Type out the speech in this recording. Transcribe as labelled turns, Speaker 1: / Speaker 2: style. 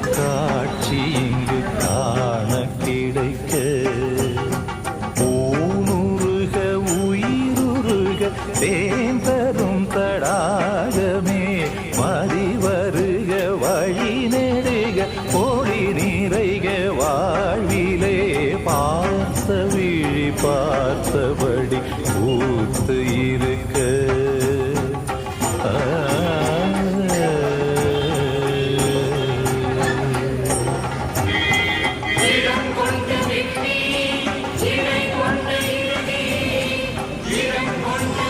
Speaker 1: காட்சி இங்கு காண கிடைக்க. ஊனுருக உயிருருக தேந்தரும் தடாகமே. மதி வருக வழி நெடுக பொழி நிறைக வாழ்விலே பார்த்த விழி பார்த்தபடி கூத்து
Speaker 2: Thank you.